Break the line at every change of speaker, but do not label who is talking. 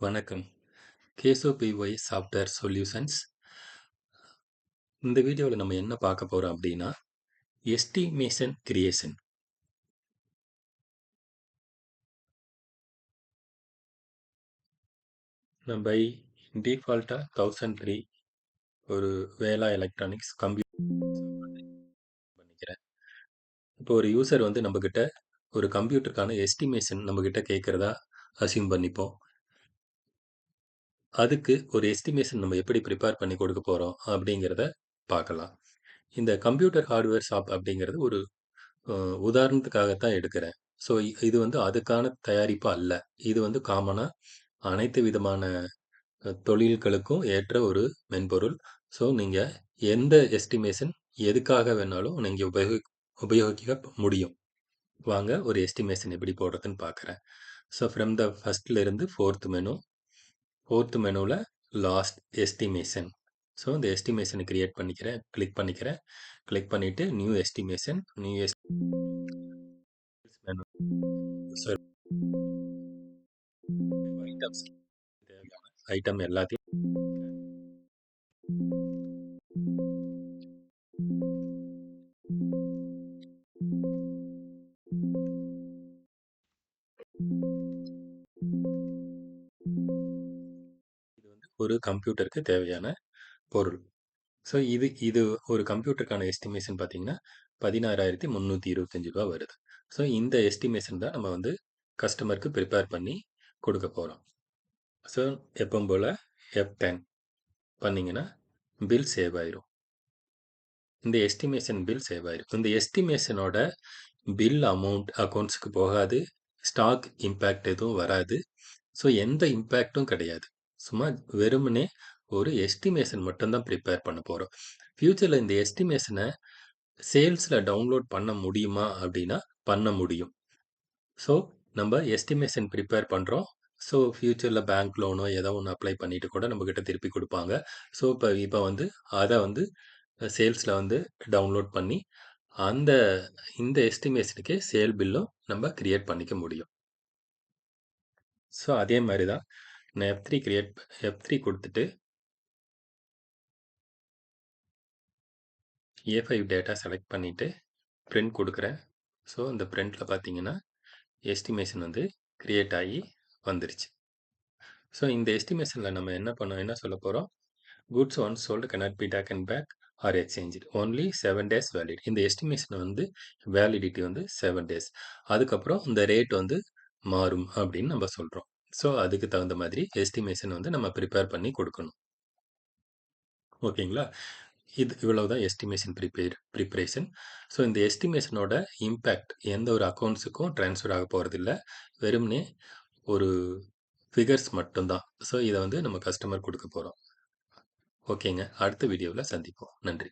வணக்கம். கேசோபிஒய் software solutions. இந்த வீடியோவில் நம்ம என்ன பார்க்க போகிறோம் அப்படின்னா எஸ்டிமேஷன் கிரியேஷன். நான் பை டிஃபால்ட்டாக தௌசண்ட் த்ரீ ஒரு வேலா எலக்ட்ரானிக்ஸ் கம்ப்யூட்டர் பண்ணிக்கிறேன். இப்போ ஒரு யூசர் வந்து நம்மக்கிட்ட ஒரு கம்ப்யூட்டருக்கான எஸ்டிமேஷன் நம்மக்கிட்ட கேட்குறதா அசியூம் பண்ணிப்போம். அதுக்கு ஒரு எஸ்டிமேஷன் நம்ம எப்படி ப்ரிப்பேர் பண்ணி கொடுக்க போகிறோம் அப்படிங்கிறத பார்க்கலாம். இந்த கம்ப்யூட்டர் ஹார்ட்வேர் ஷாப் அப்படிங்கிறது ஒரு உதாரணத்துக்காகத்தான் எடுக்கிறேன். ஸோ இது வந்து அதுக்கான தயாரிப்பு அல்ல. இது வந்து காமனாக அனைத்து விதமான தொழில்களுக்கும் ஏற்ற ஒரு மென்பொருள். ஸோ நீங்கள் எந்த எஸ்டிமேஷன் எதுக்காக வேணாலும் நீங்கள் உபயோகி உபயோகிக்க முடியும். வாங்க ஒரு எஸ்டிமேஷன் எப்படி போடுறதுன்னு பார்க்குறேன். ஸோ ஃப்ரம் த ஃபஸ்ட்லேருந்து ஃபோர்த் மெனு ஃபோர்த் மெனுவில் லாஸ்ட் எஸ்டிமேஷன் ஸோ இந்த எஸ்டிமேஷனை கிரியேட் பண்ணிக்கிறேன். கிளிக் பண்ணிக்கிறேன். கிளிக் பண்ணிவிட்டு new estimation new S menu items item எல்லாத்தையும் ஒரு கம்ப்யூட்டருக்கு தேவையான பொருள். ஸோ இது இது ஒரு கம்ப்யூட்டருக்கான எஸ்டிமேஷன் பார்த்தீங்கன்னா பதினாறாயிரத்தி முந்நூற்றி இருபத்தஞ்சு ரூபா வருது. ஸோ இந்த எஸ்டிமேஷன் தான் நம்ம வந்து கஸ்டமருக்கு ப்ரிப்பேர் பண்ணி கொடுக்க போகிறோம் ஸோ எப்பவும் போல் எஃப் டென் பண்ணிங்கன்னா பில் சேவ் ஆயிரும். இந்த எஸ்டிமேஷன் பில் சேவ் ஆயிரும். இந்த எஸ்டிமேஷனோட பில் அமௌண்ட் அக்கௌண்ட்ஸுக்கு போகாது. ஸ்டாக் இம்பேக்ட் எதுவும் வராது. ஸோ எந்த இம்பேக்ட்டும் கிடையாது. சும்மா வெறுமனே ஒரு எஸ்டிமேஷன் மட்டும்தான் ப்ரிப்பேர் பண்ண போகிறோம் ஃப்யூச்சரில் இந்த எஸ்டிமேஷனை சேல்ஸில் டவுன்லோட் பண்ண முடியுமா அப்படின்னா பண்ண முடியும். ஸோ நம்ம எஸ்டிமேஷன் ப்ரிப்பேர் பண்ணுறோம் ஸோ ஃப்யூச்சரில் பேங்க் லோனோ ஏதோ ஒன்று அப்ளை பண்ணிட்டு கூட நம்மக்கிட்ட திருப்பி கொடுப்பாங்க. ஸோ இப்போ இப்போ வந்து அதை வந்து சேல்ஸில் வந்து டவுன்லோட் பண்ணி அந்த இந்த எஸ்டிமேஷனுக்கே சேல் பில்லும் நம்ம கிரியேட் பண்ணிக்க முடியும். ஸோ அதே மாதிரி தான் நான் F three create F three கொடுத்துட்டு ஏ ஃபைவ் டேட்டா செலக்ட் பண்ணிவிட்டு பிரிண்ட் கொடுக்குறேன். ஸோ இந்த பிரிண்டில் பார்த்தீங்கன்னா எஸ்டிமேஷன் வந்து க்ரியேட் ஆகி வந்துருச்சு. ஸோ இந்த எஸ்டிமேஷனில் நம்ம என்ன பண்ணோம் என்ன சொல்ல போகிறோம் goods once sold cannot be taken back or exchange only seven days valid இந்த எஸ்டிமேஷன் வந்து வேலிடிட்டி வந்து செவன் டேஸ் அதுக்கப்புறம் இந்த ரேட் வந்து மாறும் அப்படின்னு நம்ம சொல்கிறோம் ஸோ அதுக்கு தகுந்த மாதிரி எஸ்டிமேஷன் வந்து நம்ம ப்ரிப்பேர் பண்ணி கொடுக்கணும். ஓகேங்களா? இது இவ்வளவு தான் எஸ்டிமேஷன் ப்ரிப்பேர் ப்ரிப்பரேஷன் ஸோ இந்த எஸ்டிமேஷனோட இம்பேக்ட் எந்த ஒரு அக்கௌண்ட்ஸுக்கும் ட்ரான்ஸ்ஃபர் ஆக போகிறதில்ல வெறுமனே ஒரு ஃபிகர்ஸ் மட்டும்தான். ஸோ இதை வந்து நம்ம கஸ்டமர் கொடுக்க போகிறோம் ஓகேங்க. அடுத்த வீடியோவில் சந்திப்போம். நன்றி.